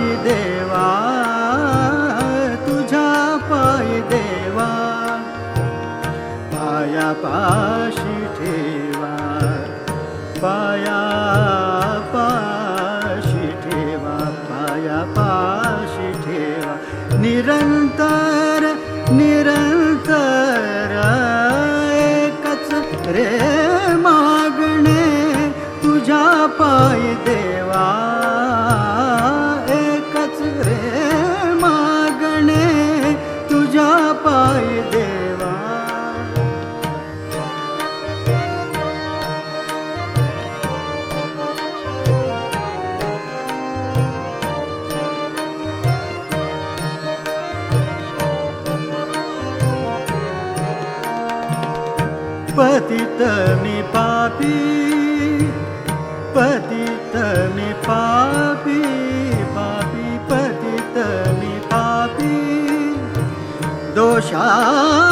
पायी देवा तुझ्या पायी देवा. पाया पाशी ठेवा. नि पापि पति तनि पापि पापि। पति दोषा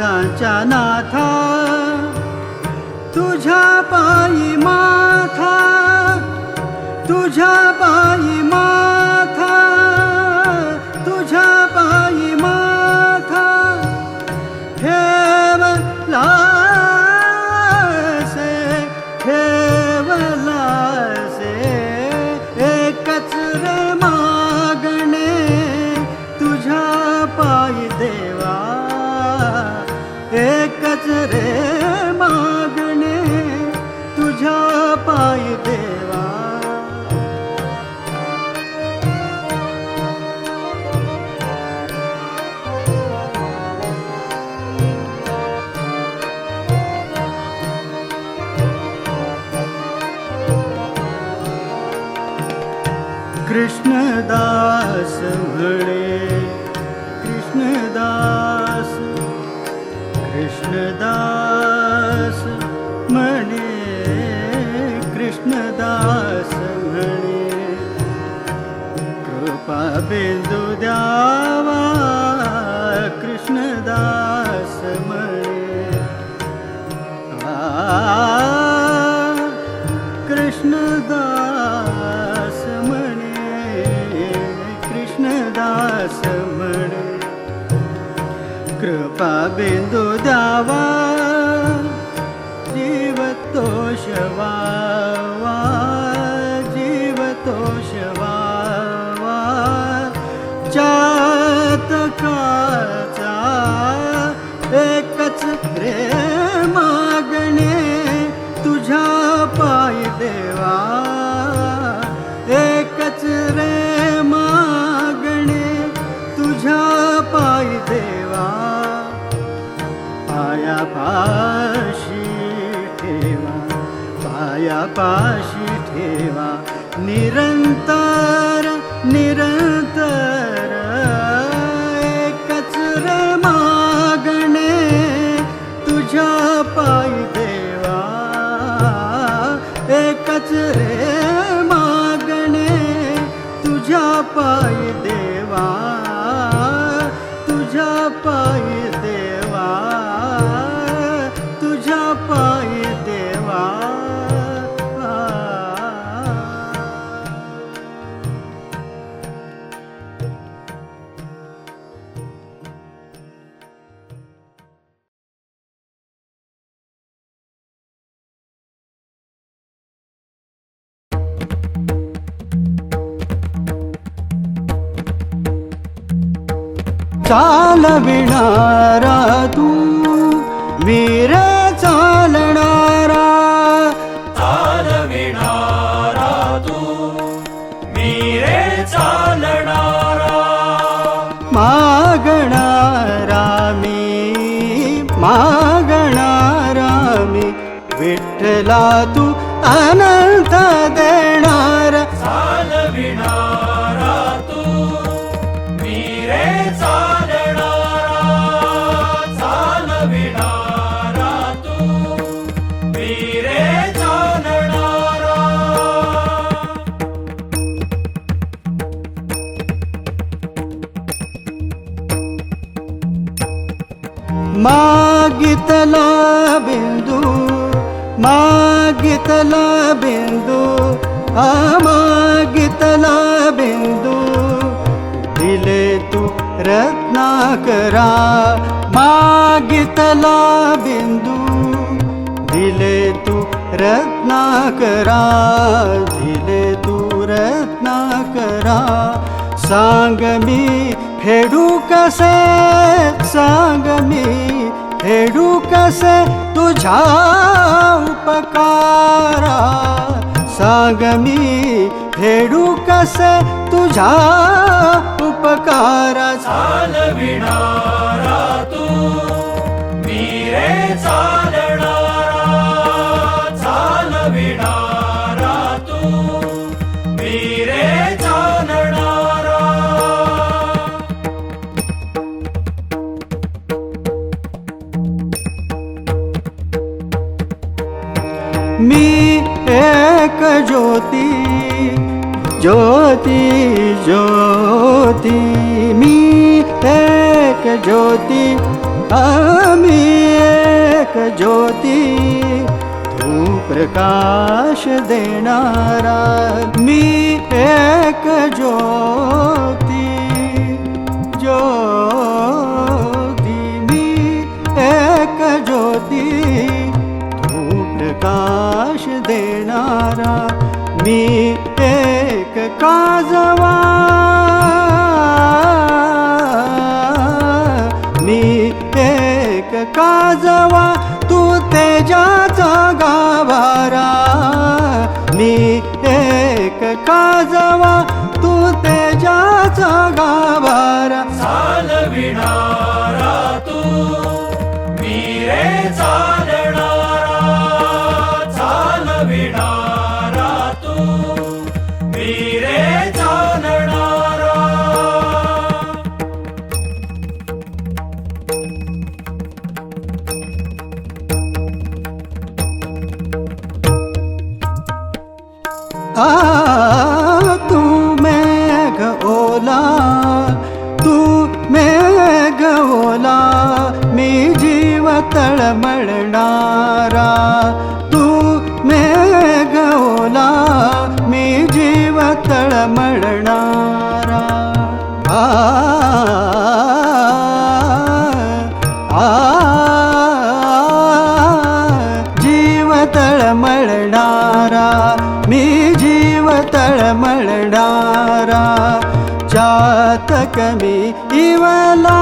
नाथाच्या नाथा तुझ्या पायी माथा तुझ्या पायी मा कृष्णदास कृष्णदासे कृष्णदास कृष्णदास म्हणे। कृष्णदास कृष्णदासे कृपा बिन्दु द्यावा। कृपाबिन्दुदावा जीवतोषवा। चालविणारा तू वीर चालणारा चालविणारा तू वीरे चालणारा मागणारा मी मागणारा मी विठ्ठला तू अनंत ಮಾಗಿತಲಾ ಬಿಂದು ಮಾಗಿತಲಾ ಬಿಂದು ಆ ಮಾಗಿತಲಾ ಬಿಂದು ದಿಲೆ ತು ರತ್ನಾಕರ ಮಾಗ मागितला बिंदू, दिले तू रत्नाकरा दिले तू रत्ना रत्नाकरा सांग मी फेडू कसे, सांग मी फेडू कसे तुझ्या उपकारा। सांग मी फेडू कसे तुझ्या उपकारा। चालविणारा तू वीरे चालणारा चालविणारा तू वीरे चालणारा मी एक ज्योती ज्योती ज्योती मी एक ज्योती आम्ही एक ज्योती तू प्रकाश देणारा मी एक ज्योती ज्योती मी एक ज्योती तू प्रकाश देणारा मी एक काजवा. का काजवा तू तेजाचा गाभारा? मी एक काजवा जवा मळणारा तू मेघ ओला मी जीव तळमळणारा आ आ जीव तळमळणारा मी जीव तळमळणारा जातक मी इवला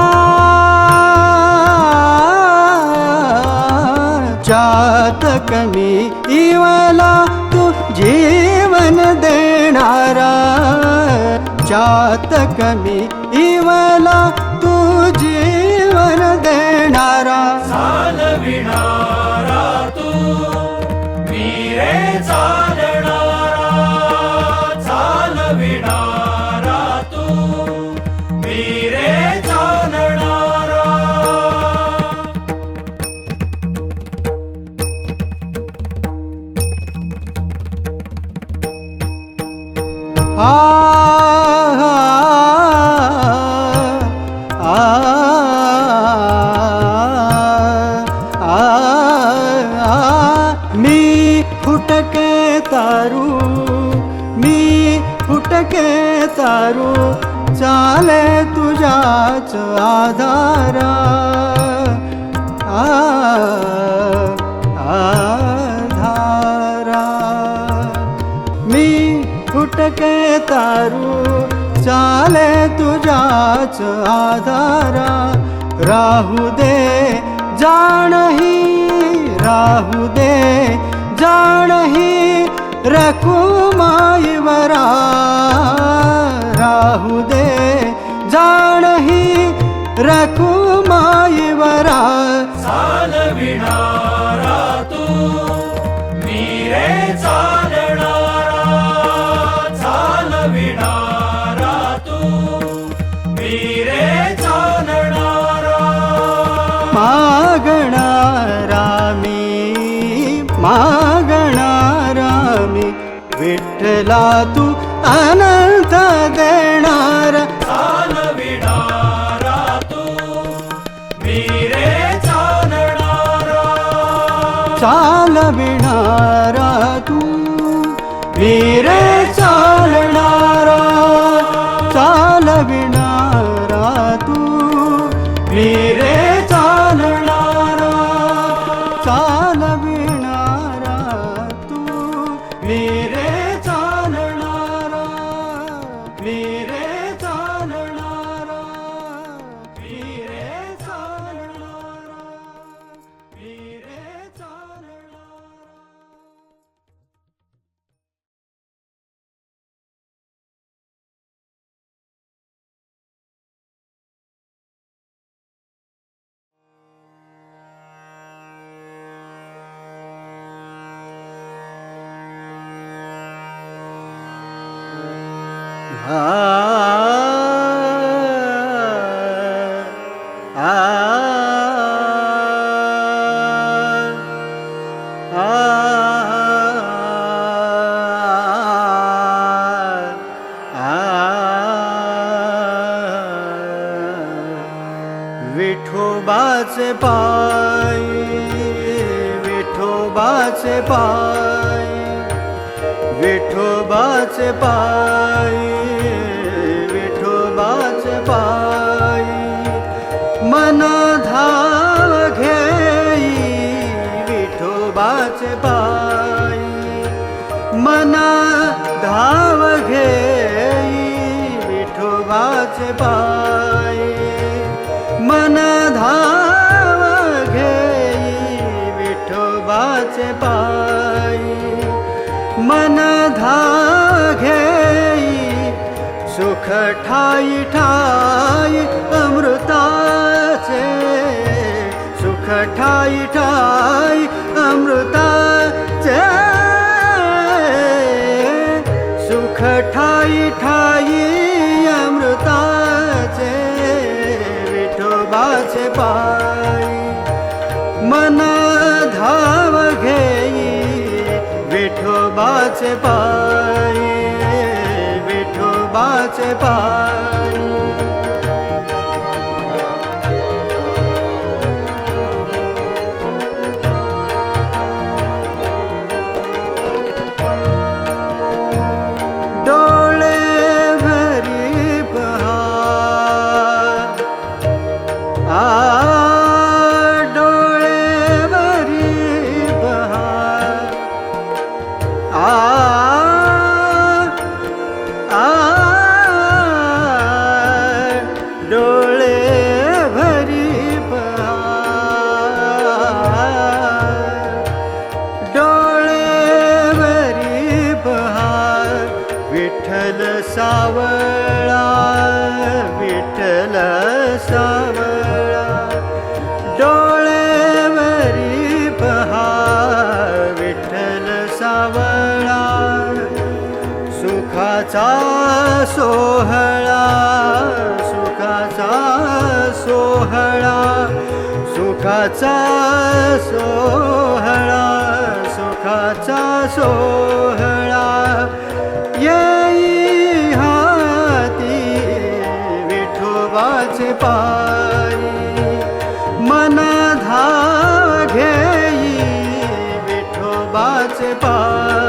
कमी इवाला तू जीवन देणारा. जात कमी इवाला तू जीवन देणारा. चालविणारा तू मी रे चालणारा चालविणारा राहू दे जाणही राहू दे जाणही रकुमाईवरा राहू दे जाणही रकुमाईवरा चालविणारा तू विठ्ठला तू अनंत देणारा. चालविणारा तू मी रे चालणारा चालविणारा तू वीरे चालणारा. चालविणारा तू वीरे विठोबाचे पाय विठोबाचे पाय विठोबाचे पाय. मन घेई सुख ठाई ठाई अमृताचे सुख ठाई ठाई अमृताचे सुख ठाई ठाई अमृताचे विठोबाचे पायी मन धाव घेई विठोबाचे पायी. পায় सोहळा सुखाचा सोहळा सुखाचा सोहळा सुखाचा सोहळा. येई हाती विठोबाचे पायी मन धाघेई विठोबाचे पायी.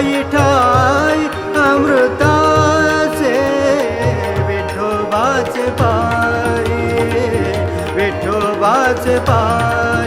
ठाय अमृताचे विठोबाचे पाय विठोबाचे पाय.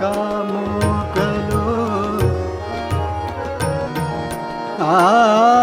काम आ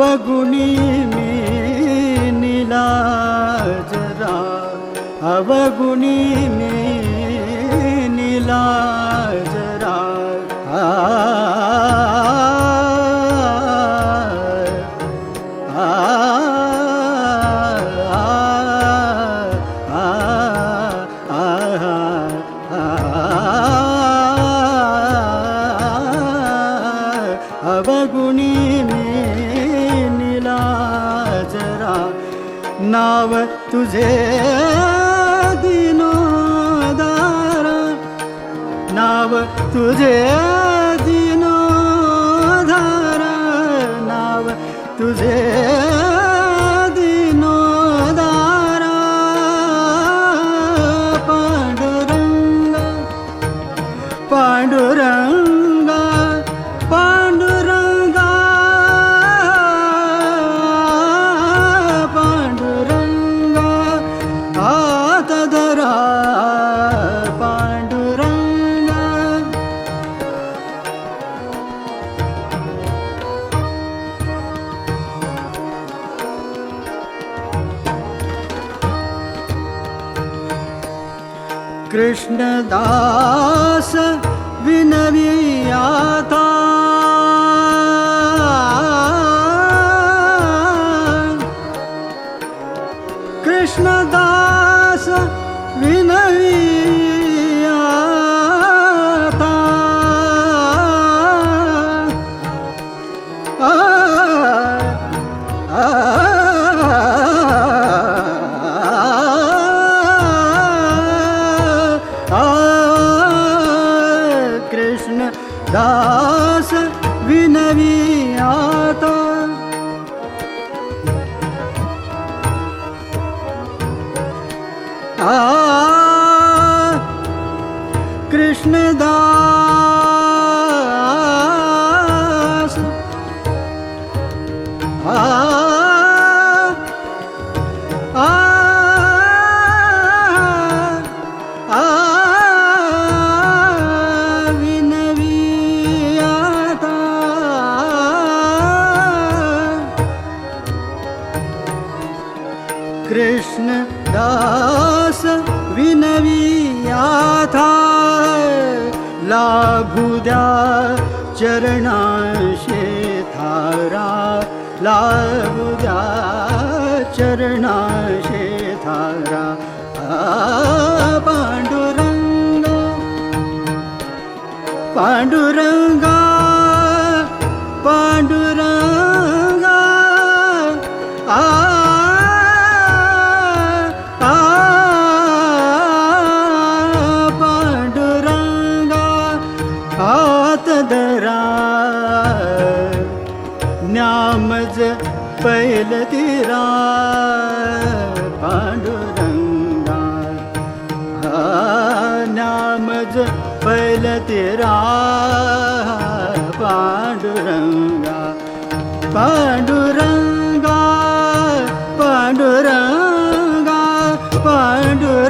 अवगुणी मी निलाजरा अवगुणी मी तुझे दिनोदार नाव तुझे दिनोदार नाव तुझे कृष्णदास विनवी द्या चरणाशे थारा लावू द्या चरणाशे थारा पांडुरंगा पांडुरंगा राज बैल तेरा पांडुरंगा पांडुरंगा पांडुरंगा पांडुरंगा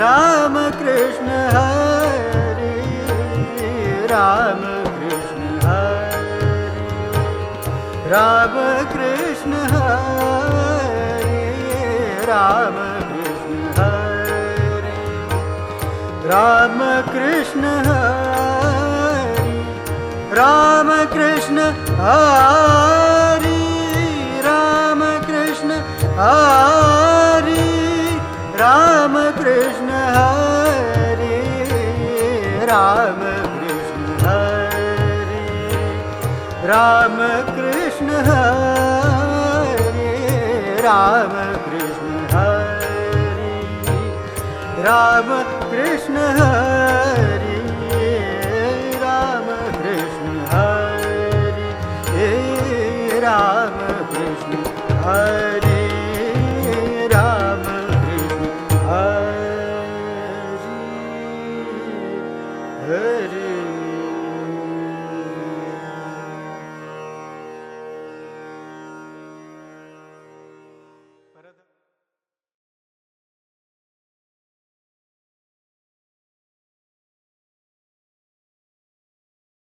राम कृष्ण हरे राम कृष्ण हरे। राम कृष्ण राम कृष्ण हरे। राम कृष्ण राम कृष्ण राम कृष्ण राम कृष्ण हरे राम कृष्ण राम कृष्ण राम कृष्ण हरे राम कृष्ण हरि राम कृष्ण हरे हे राम कृष्ण हरे।